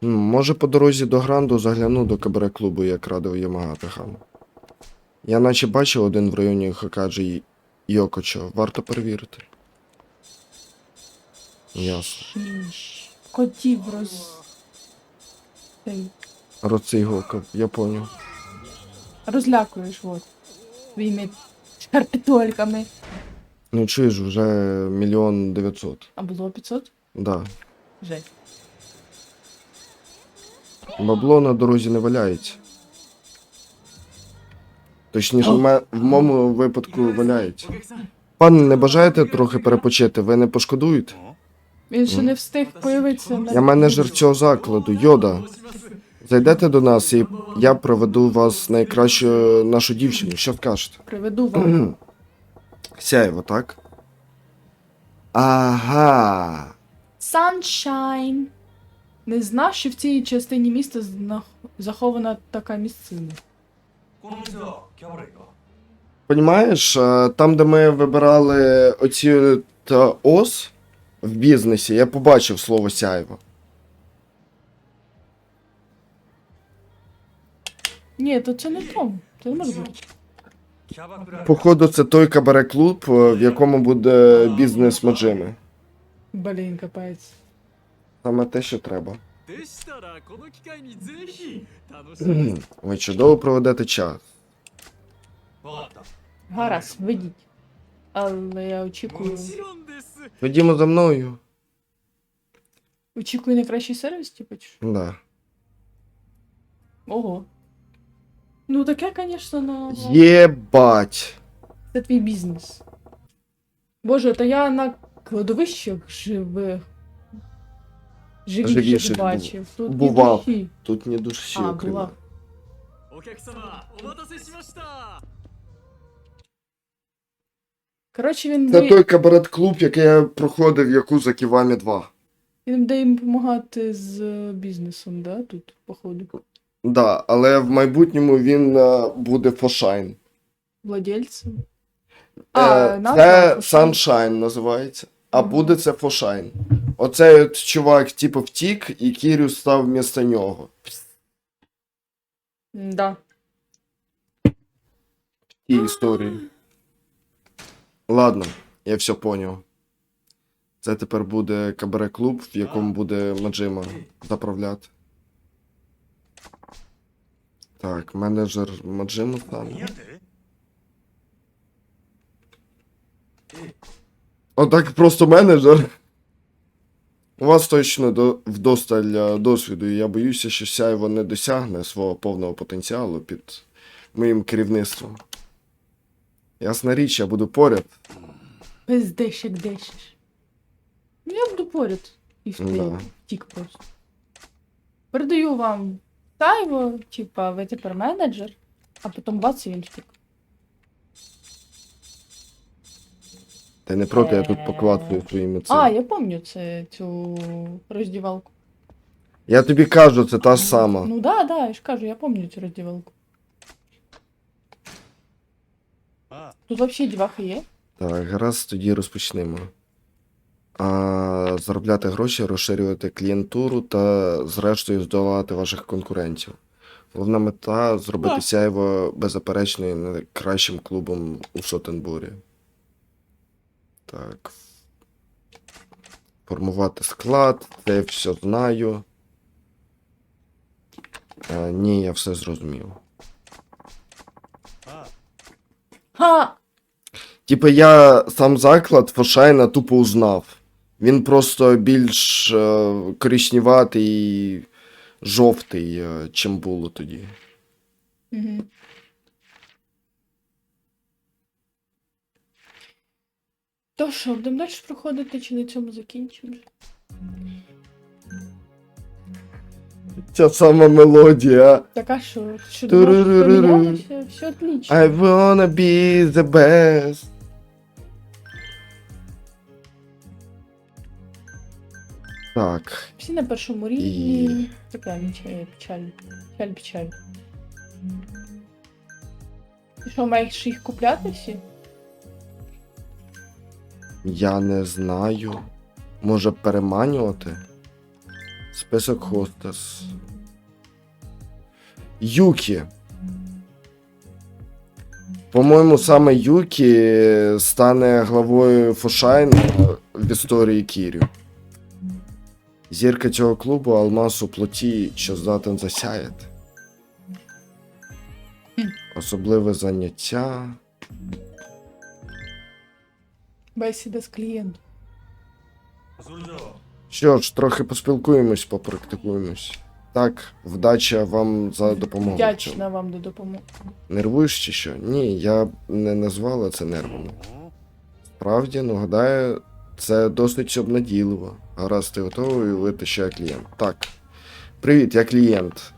Може по дорозі до Гранду загляну до кабаре клубу, як радив Ямагата хан. Я наче бачив один в районі Хокаджі Йокочо. Варто перевірити. Ясно. Котів роз... Цей, Роцейгока, я поняв. розлякуєш, от. Своїми шкарпетольками. Ну чуєш, вже мільйон дев'ятсот. А було 500? Да. Жесть. Бабло на дорозі не валяється. Точніше, в, ме- в моєму випадку валяється. Пане, не бажаєте трохи перепочити? Ви не пошкодуєте? Він ще не встиг появитися. на- Я менеджер цього закладу, Йода. Зайдете до нас і я проведу вас найкращу нашу дівчину. Що скажете? Приведу вам. Сяєво, так? Ага. Sunshine. Не знав, що в цій частині міста захована така місцина. Понімаєш, е, там, де ми вибирали оці е, ос в бізнесі, я побачив слово сяйво. Ні, то це не то. Це не може. Походу, це той кабаре клуб, е, в якому буде бізнес Маджими. Блін, капець. Саме те, що треба. Ви чудово проведете час. Гаразд, ведіть. Але я очікую. Ходімо за мною. Очікую найкращий сервіс, типу? чи? Да. Ого. Ну таке, звісно, на. Єбать. Це твій бізнес. Боже, то я на кладовищах живих. Живіших Живіших бачив. Тут ні Бував. душі. Тут ні душі, А, окрім. бував. お客様お待たせしました Коротше, він Це дає, той кабарет-клуб, який я проходив Якуза Ківамі 2. він дає їм допомагати з е, бізнесом, да, тут, походу. Да, але в майбутньому він е, буде Фошайн. Владельцем. Е, А, назва це Фошайн. Sunshine називається, а буде це Фошайн. Оцей от чувак, типу, втік, і Кірю став вмісто нього. Да. І історії. Ладно, я все поняв. Це тепер буде кабаре-клуб, в якому буде Маджима заправляти. Так, менеджер Маджима там. А так просто менеджер. У вас точно до, вдосталь е, досвіду, і я боюся, що сяйво не досягне свого повного потенціалу під моїм керівництвом. Ясна річ, я буду поряд. Пиздиш, як дещиш. Ну, я буду поряд і Да. тік просто. Передаю вам Тайво, типа, ви тепер менеджер, а потім бац і він втік. Ти не проти, я тут поклацаю своїми цими. А, я пам'ятаю це, цю роздівалку. Я тобі кажу, це та ж сама. Ну да, да, я ж кажу, я пам'ятаю цю роздівалку. Тут взагалі дівахи є. Так, гаразд, тоді розпочнемо. А, заробляти гроші, розширювати клієнтуру та, зрештою, здолати ваших конкурентів. Головна мета зробити Так. сяйво беззаперечно найкращим клубом у Шотенбурі. Так. Формувати склад, це я все знаю. А, ні, я все зрозумів. あ Ха! Типа я сам заклад Фошайна тупо узнав. Він просто більш е, коричневатий і жовтий, е, чим було тоді. Угу. То що, будемо далі проходити, чи на цьому закінчимо? Ця сама мелодія. Так а що? Що Туруруруру. думаєш, помінялося? Все отлично. I wanna be the best. Так, Всі на першому рівні. Така нічого, печаль. Печаль, печаль. Ти що, маєш їх купляти всі? Я не знаю. може переманювати. Список хостес. Юкі. По-моєму, саме Юкі стане главою Фошайн в історії Кірю. Зірка цього клубу алмаз у плоті, що здатен засяяти. Особливе заняття. Бесіда з клієнтом. Що ж, трохи поспілкуємось, попрактикуємось. Так, вдача вам за допомогу. Вдячна вам до допомоги. Нервуєш чи що? Ні, я не назвала це нервом. Справді, ну гадаю, це досить обнадійливо. Гаразд, ти готовий вити ще клієнт. Так. Привіт, я клієнт.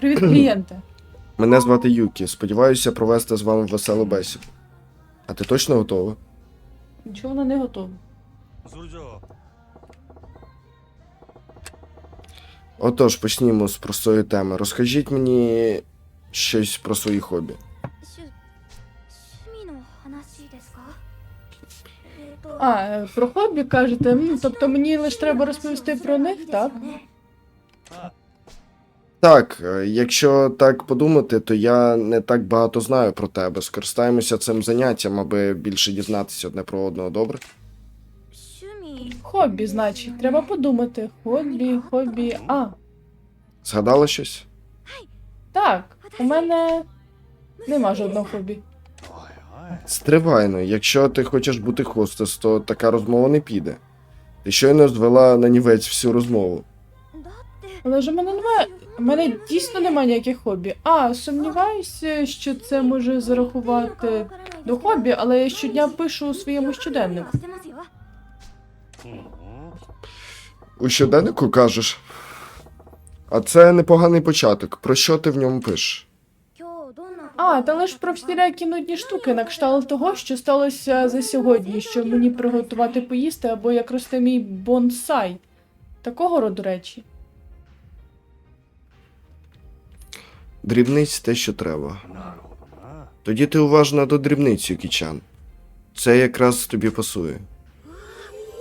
Привіт, клієнте. Мене звати Юкі. Сподіваюся провести з вами веселу бесіду. А ти точно готовий? Нічого вона не готова. Отож, почнімо з простої теми. Розкажіть мені щось про свої хобі. А, е, про хобі кажете? Тобто мені лише треба розповісти про них, так? Так, е, якщо так подумати, то я не так багато знаю про тебе. Скористаємося цим заняттям, аби більше дізнатися одне про одного, добре? Хобі, значить, треба подумати. Хобі, хобі. А, Згадала щось? так, у мене нема жодного хобі. Стривайно, ну. якщо ти хочеш бути хостес, то така розмова не піде. Ти щойно звела на нівець всю розмову. Але ж у мене немає. У мене дійсно немає ніяких хобі. А, сумніваюся, що це може зарахувати до хобі, але я щодня пишу у своєму щоденнику. У щоденнику кажеш. А це непоганий початок. Про що ти в ньому пишеш? А, та лиш про всілякі нудні штуки, на кшталт того, що сталося за сьогодні, що мені приготувати поїсти або як росте мій бонсай. Такого роду речі. Дрібниць те, що треба. Тоді ти уважна до дрібниці, Кічан. Це якраз тобі пасує.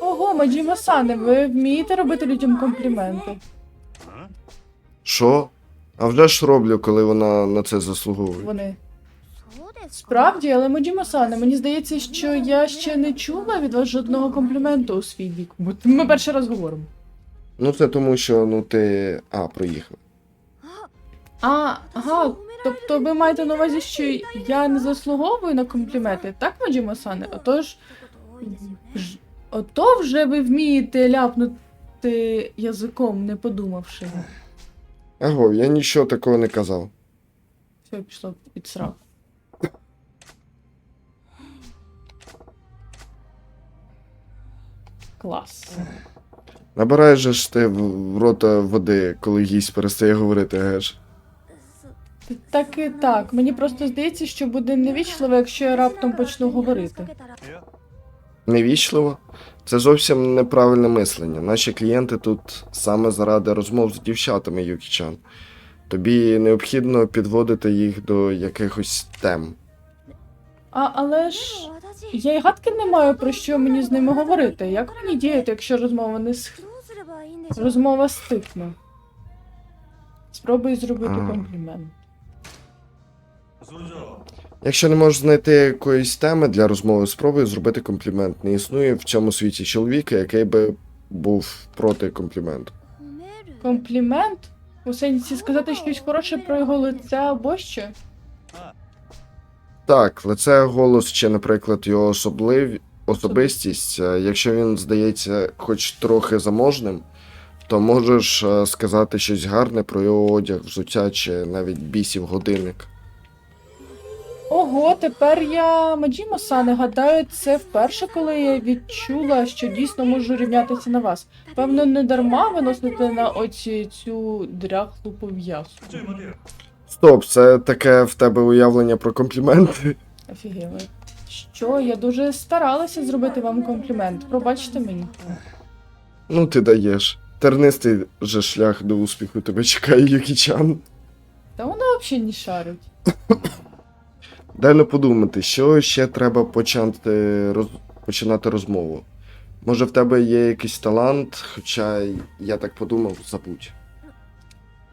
Ого, Маджіма-сане, ви вмієте робити людям компліменти? Що? А вже ж роблю, коли вона на це заслуговує. Вони. Справді, але Маджіма-сане, мені здається, що я ще не чула від вас жодного компліменту у свій бік. Ми перший раз говоримо. Ну, це тому, що ну ти. А, проїхав. А, ага, тобто ви маєте на увазі, що я не заслуговую на компліменти, так, Маджімо-сане? Отож, ж- ото вже ви вмієте ляпнути язиком, не подумавши. Аго, я нічого такого не казав. Все, пішло під сраку. Клас. Набираєш же ж ти в рота води, коли їсть перестає говорити, геш. Так і так. Мені просто здається, що буде невічливо, якщо я раптом почну говорити. Невічливо? Це зовсім неправильне мислення. Наші клієнти тут саме заради розмов з дівчатами Юкічан. Тобі необхідно підводити їх до якихось тем. А але ж я й гадки не маю про що мені з ними говорити. Як мені діяти, якщо розмова не с... розмова стихне? Спробуй зробити комплімент. Якщо не можеш знайти якоїсь теми для розмови, спробуй зробити комплімент. Не існує в цьому світі чоловіка, який би був проти компліменту. Комплімент? У сенсі сказати щось хороше про його лице або що? Так, лице, голос чи, наприклад, його особлив... особистість. Е, якщо він здається хоч трохи заможним, то можеш е, сказати щось гарне про його одяг, взуття чи навіть бісів годинник. Ого, тепер я Маджімоса не гадаю, це вперше, коли я відчула, що дійсно можу рівнятися на вас. Певно, не дарма виносити на оці цю дряхлу пов'язку. Стоп, це таке в тебе уявлення про компліменти. Офігели. Що? Я дуже старалася зробити вам комплімент. Пробачте мені. Ну, ти даєш. Тернистий же шлях до успіху тебе чекає, Юкічан. Та вона взагалі не шарить. Дай не подумати, що ще треба почати роз... починати розмову. Може в тебе є якийсь талант, хоча я так подумав, забудь.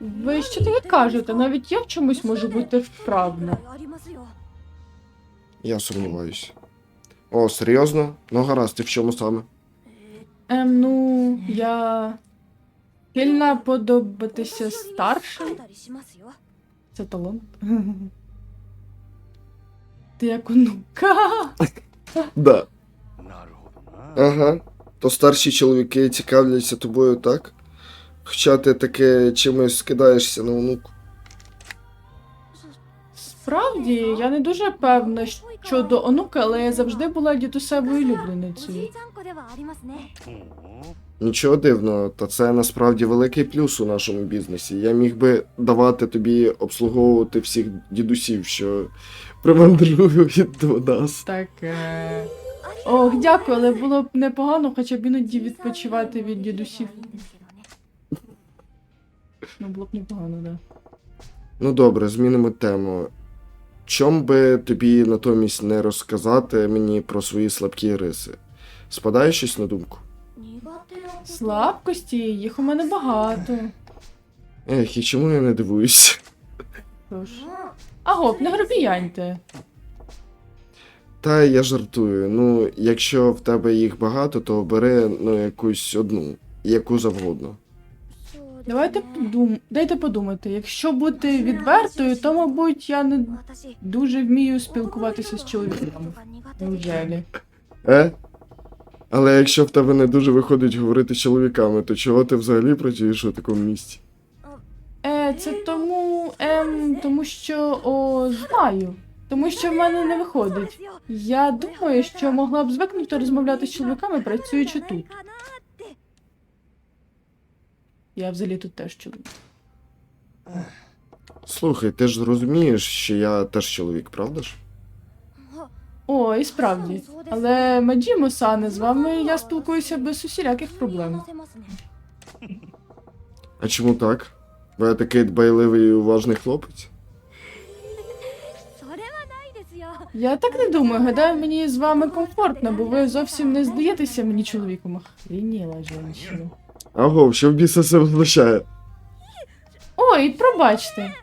Ви що таке кажете? Навіть я в чомусь можу бути вправна. Я сумніваюсь. О, серйозно? Ну гаразд, ти в чому саме? Ем, ну, я сильно подобатися старшим. Це талант. Ти як онука. Да. Ага. То старші чоловіки цікавляться тобою, так? Хоча ти таке чимось скидаєшся на онуку. Справді, я не дуже певна щодо онука, але я завжди була дідусевою улюбленицею. Нічого дивного, та це насправді великий плюс у нашому бізнесі. Я міг би давати тобі обслуговувати всіх дідусів, що примандрують до нас. Так. Е... Ох, дякую, але було б непогано хоча б іноді відпочивати від дідусів. Ну, було б непогано, так. Да. Ну добре, змінимо тему. Чом би тобі натомість не розказати мені про свої слабкі риси? Спадає щось на думку? Слабкості, їх у мене багато. Ех, і чому я не дивуюся? Тож. Агоп, не грабіяньте. Та я жартую. Ну, якщо в тебе їх багато, то бери ну, якусь одну, яку завгодно. Давайте подум... дайте подумати. Якщо бути відвертою, то мабуть я не дуже вмію спілкуватися з чоловіком. Неужелі? Е? Але якщо в тебе не дуже виходить говорити з чоловіками, то чого ти взагалі працюєш у такому місці? Е, це тому. Ем, тому що. О, знаю. Тому що в мене не виходить. Я думаю, що могла б звикнути розмовляти з чоловіками, працюючи тут. Я взагалі тут теж чоловік. Слухай, ти ж розумієш, що я теж чоловік, правда ж? О, і справді. Але Маджімо Сане, з вами я спілкуюся без усіляких проблем. А чому так? Ви такий дбайливий і уважний хлопець? Я так не думаю. Гадаю, мені з вами комфортно, бо ви зовсім не здаєтеся мені чоловіком. Охрініла жінка. Аго, що в біса це означає? Ой, пробачте.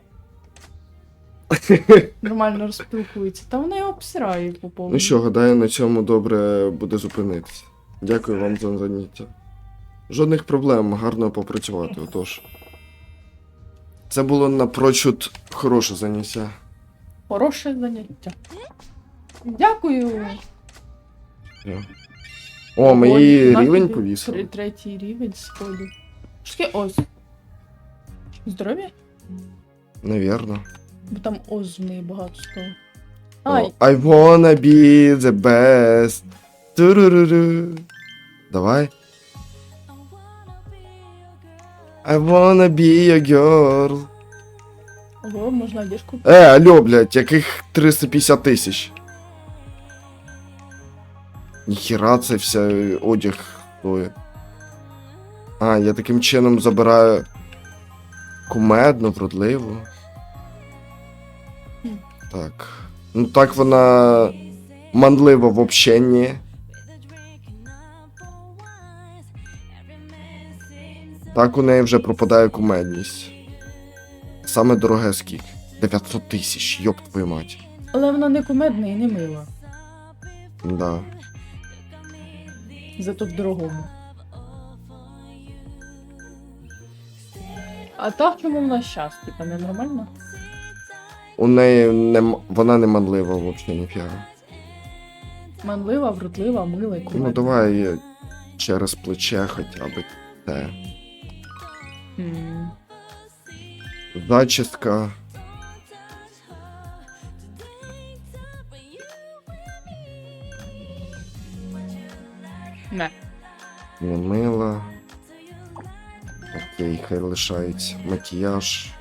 Нормально розпілкується. Та вона його обсирає по повному. Ну що, гадаю, на цьому добре буде зупинитися. Дякую вам за заняття. Жодних проблем, гарно попрацювати, отож. Це було напрочуд хороше заняття. Хороше заняття. Дякую. О, мої Ой, рівень повісили. Третій рівень сходу. Що таке ось? Здоров'я? Навірно. Бо там оз в неї багато стало. Ай, I wanna be the best. Туруруру. Давай. I wanna be your girl. ого, можна одежку. Е, алло, блядь, яких 350 тисяч? Ніхіра це вся одяг стоїть. А, я таким чином забираю кумедну, вродливу. Так. Ну так вона манлива в общенні. Так у неї вже пропадає кумедність. Саме дороге скільки? 900 тисяч, йоп твою мать. Але вона не кумедна і не мила. Да. Зато в дорогому. А та в чому в нас щас? Типа ненормально? У неї не, вона не манлива взагалі ніфіга. Манлива, вродлива, мила і Ну давай через плече хоча б те. М. Зачіска. Не. Не мила. Окей, хай лишається. Макіяж.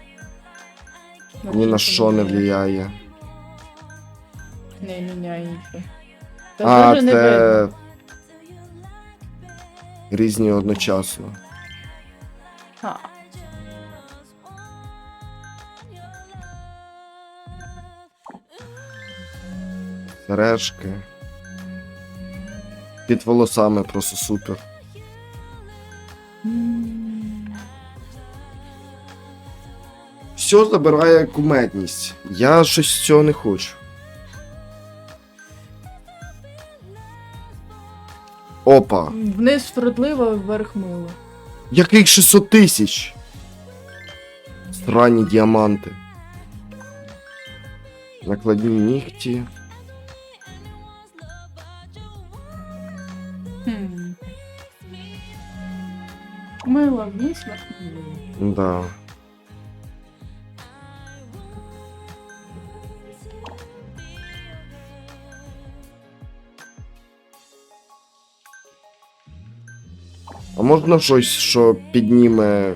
Ні на що не влияє. Не міняє нічого. Та А, даже не видно. це. Різні одночасно. А, Сережки. Під волосами просто супер. М, Все забирає кумедність. Я щось з цього не хочу. Опа. Вниз вродливо, вверх мило. Яких 600 тисяч? Странні діаманти. Накладні нігті. Хм. Мило вниз, вверх мило. Да. А можна щось, що підніме,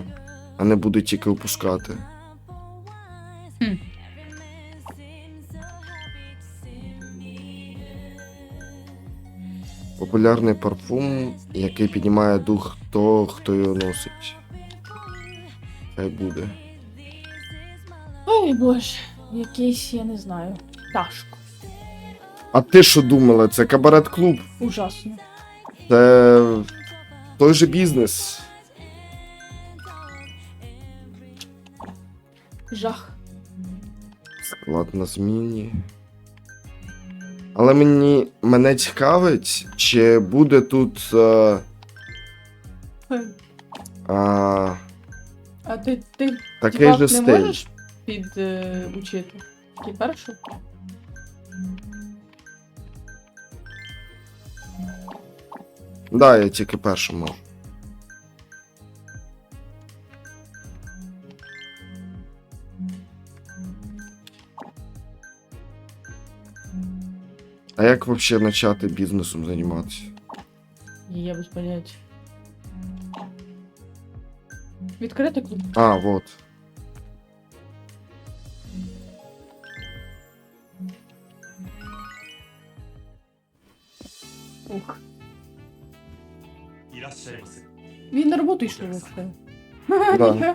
а не буде тільки опускати? Хм. Популярний парфум, який піднімає дух того, хто його носить. Хай буде. Ой боже, якийсь, я не знаю. Ташко. А ти що думала, це кабарет клуб? Ужасно. Це той же бізнес. Жах. Склад на зміні. Але мені мене цікавить, чи буде тут. А, а, А ти, ти такий тіпак же не стиль. можеш під е? Тільки першу? Да, я тільки першу можу. А як взагалі почати бізнесом займатися? Я без поняття. Відкрити клуб. А, вот. Да.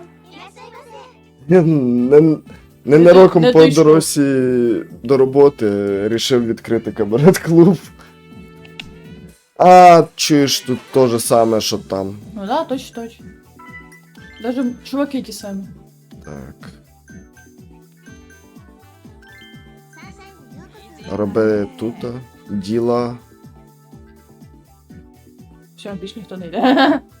Не, ненароком Не по дійшло. дорозі до роботи рішив відкрити кабарет клуб. А, чуєш тут то же саме, що там. Ну да, точно, точно. Даже чуваки ті самі. Так. Роби тут діла. Все, більш ніхто не йде.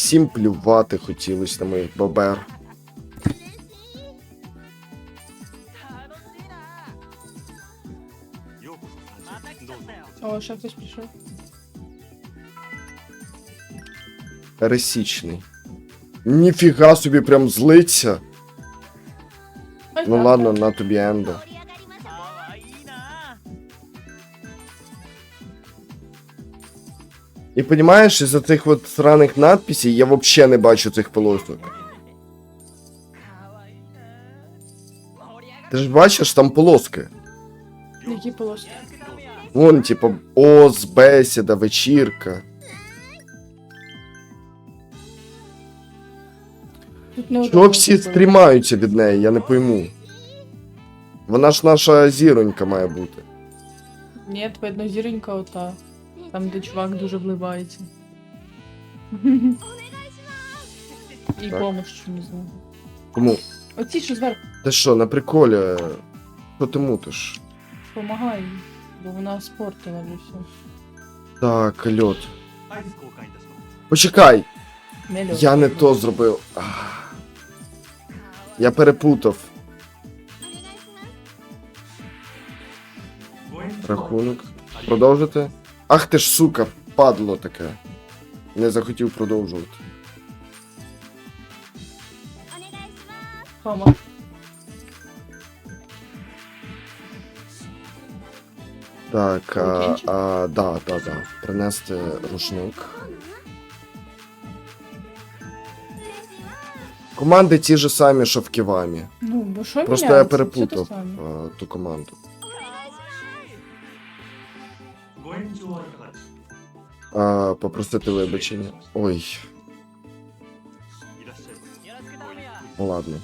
Всім плювати хотілося на моїх бабер. О, ще хтось пішов. Пересічний. Ніфіга собі прям злиться. Ну ладно, на тобі ендо. І понімаєш, із-за цих от сраних надписей я взагалі не бачу цих полосок. Ти ж бачиш, там полоски. Які полоски? Вон, типа, оз, бесіда, вечірка. Чого всі стрімаються від неї, я не пойму. Вона ж наша зіронька має бути. Ні, видно, зіронька ота. Там, де чувак дуже вливається. І помощ помощь не знаю. Кому? Оці, що зверху Та що, на приколі? Що ти мутиш? Помагай, бо вона спортила вже все. Так, льот. Почекай! Не льот. Я не то зробив. Я перепутав. Рахунок. Продовжити? Ах ти ж сука, падло таке. Не захотів продовжувати. Тома. Так, а, а, да, да, да. Принести рушник. Команди ті ж самі, що в Ківамі. Ну, бо що Просто я міняється? Все те перепутав саме. а, ту команду. А, Попросити вибачення. Ой. Ладно.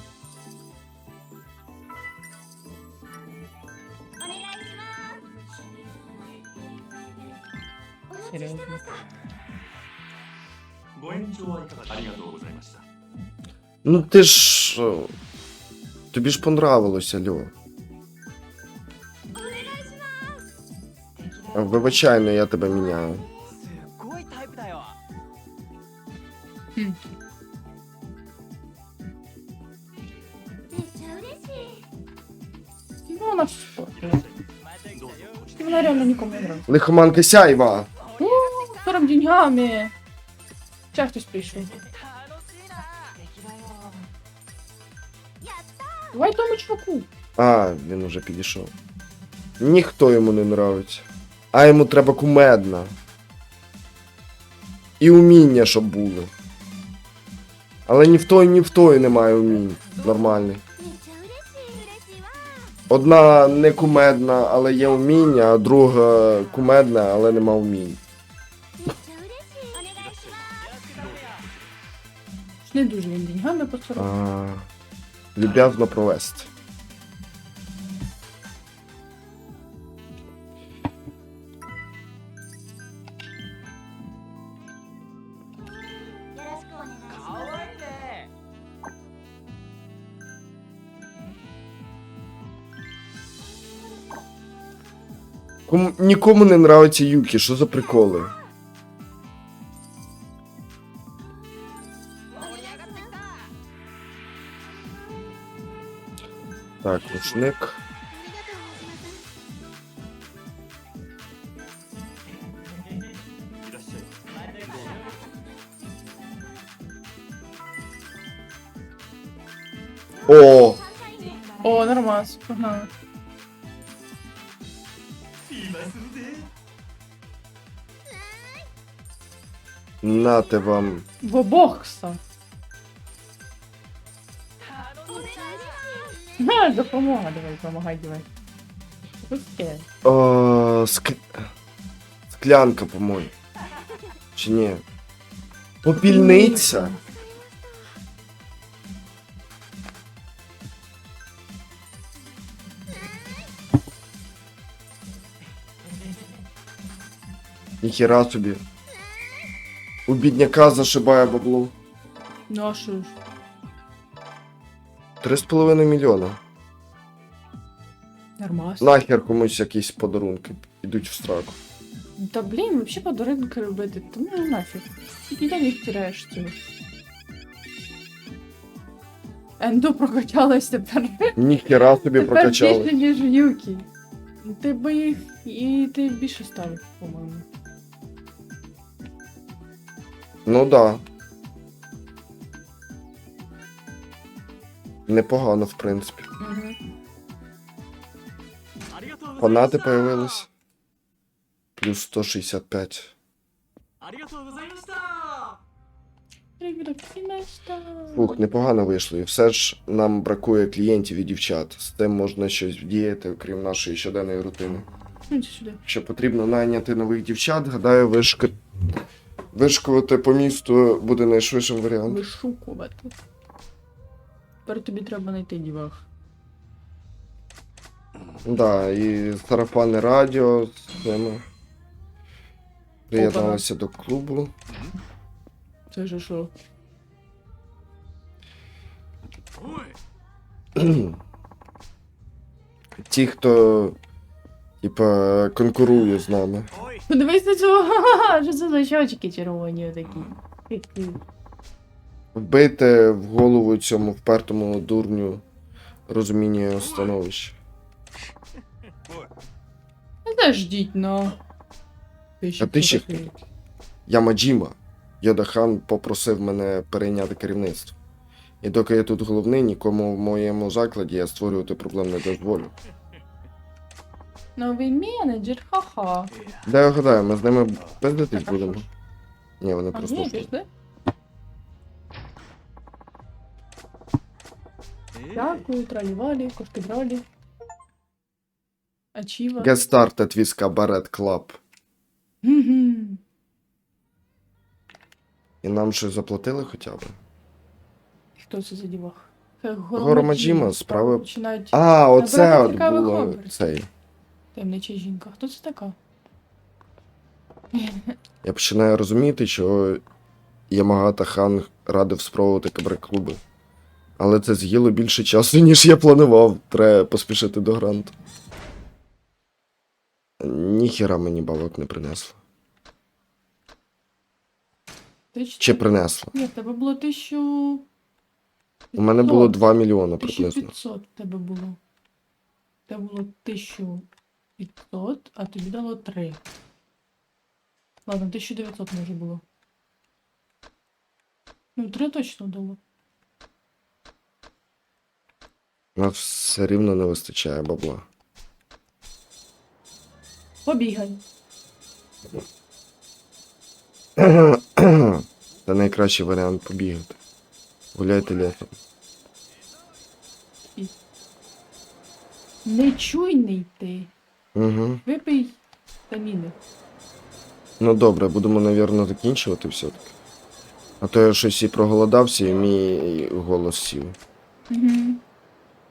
Ну ти ж. Тобі ж понравилося, Льо. Вибачай, но я тебе міняю. Хм. Ну, вона реально нікому не грає. Лихоманка сяйва. Ну, 40 деньгами. Ще хтось прийшов. Давай тому чуваку. А, він уже підійшов. Ніхто йому не нравиться. А йому треба кумедна. І уміння, щоб були. Але ні в той, ні в той немає умінь нормальних. Одна не кумедна, але є уміння, а друга кумедна, але нема умінь. Не дуже деньгами поцарапав. Люб'язно провести. Кому, нікому не нравиться Юкі, що за приколи? Так, рушник. О, О, нормас, погнали. Нате вам. В обох кса. На, допомога, давай, помагай, давай. Окей. О, ск... Склянка, по-моєму. Чи ні? Попільниця. Ніхіра собі. У бідняка зашибає бабло. Ну а що ж? Три з половиною мільйона. Нормас. Нахер комусь якісь подарунки ідуть в страку. Та блін, вообще подарунки робити, то ну нафіг. Тільки я їх тираєш цього. Ендо прокачалась тепер. Ніхіра собі Тепер прокачали. більше, ніж Юкі. Ти би їх і ти більше ставив, по-моєму. Ну да. Непогано, в принципі. Фанати появились. Плюс 165. Фух, непогано вийшло. І все ж нам бракує клієнтів і дівчат. З тим можна щось вдіяти, окрім нашої щоденної рутини. Ну, Що потрібно найняти нових дівчат, гадаю, ви ж вишкувати по місту буде найшвидшим варіантом. Вишукувати. Тепер тобі треба знайти дівах. Да, і сарафанне радіо з ними. Приєдналися до клубу. Це ж що? Ті, хто, типа, конкурує з нами. Подивись на цього, ха-ха-ха, що це за щочки червоні такі. Вбийте в голову цьому впертому дурню розуміння становища. Ну заждіть, ну. А ти ще хто? Я Маджіма. Йодахан попросив мене перейняти керівництво. І доки я тут головний, нікому в моєму закладі я створювати проблем не дозволю. Новий менеджер, ха-ха. Я гадаю, ми з ними пиздитись будемо. Ні, вони А просто. ні, ждуть. пішли. Дякую, тралівалі, кошкедралі. Ачіва. Get started with Cabaret Club. Мгм. І нам щось заплатили хоча б. Хто це за дівах? Гормаджіма, справи- Починають А, оце от цікавих було образів. цей. Таємнича жінка. Хто це така? Я починаю розуміти, що Ямагата Хан радив спробувати кабре-клуби. Але це з'їло більше часу, ніж я планував. Треба поспішити до гранту. Ніхіра мені бабок не принесло. Тисячу- Чи принесло? Ні, в тебе було тисячу... У мене було 2 мільйони приблизно. 1500 в тебе було. Тебе було 1500, а тобі дало 3. Ладно, 1900 може було. Ну, 3 точно дало. Нас все рівно не вистачає бабла. Побігай. Це найкращий варіант побігати. Гуляйте літом. Нечуйний ти. Угу. Випий таміни. Ну добре, будемо, навірно, закінчувати все-таки. А то я щось і проголодався, і мій голос сів. Угу.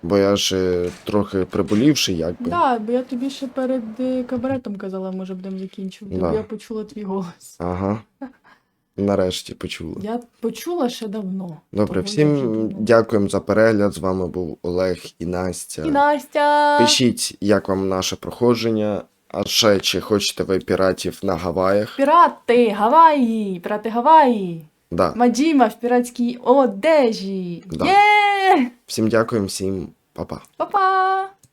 Бо я ж трохи приболівший, якби. Так, бо я тобі ще перед е, кабаретом казала, може будемо закінчувати. Да. Бо я почула твій голос. Ага. Нарешті почули. Я почула ще давно. Добре, всім дякуємо за перегляд. З вами був Олег і Настя. І Настя! Пишіть, як вам наше проходження. А ще чи хочете ви піратів на Гаваях? Пірати Гаваї! Пірати Гаваї! Да. Маджіма в піратській одежі! Да. Є! Всім дякуємо, всім па-па. Па-па!